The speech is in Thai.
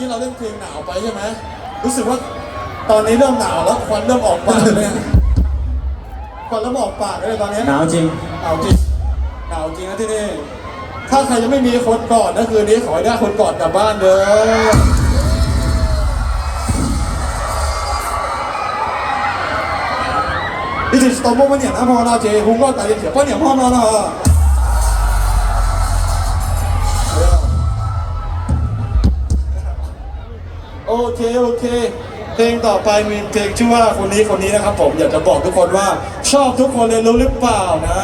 กี้เราเล่นเพลงหนาวไปใช่ไหมรู้สึกว่าตอนนี้เริ่มหนาวแล้วควันเริ่มออกปากเลยอะควันเริ่มออกปากเลยตอนนี้ หนาวจริง หนาวจริงหนาวจริงนะที่นี่ ถ้าใครยังไม่มีคนกอดนะคืนนี้ขอให้ได้คนกอดกลับบ้านเด้อ一起到摸摸脸男朋友那结婚过大家结婚脸泡泡了。 โอเคโอเค เพลงต่อไปมีเพลงชื่อว่าคนนี้คนนี้นะครับผมอยากจะบอกทุกคนว่า ชอบทุกคนเลยรู้หรือเปล่านะ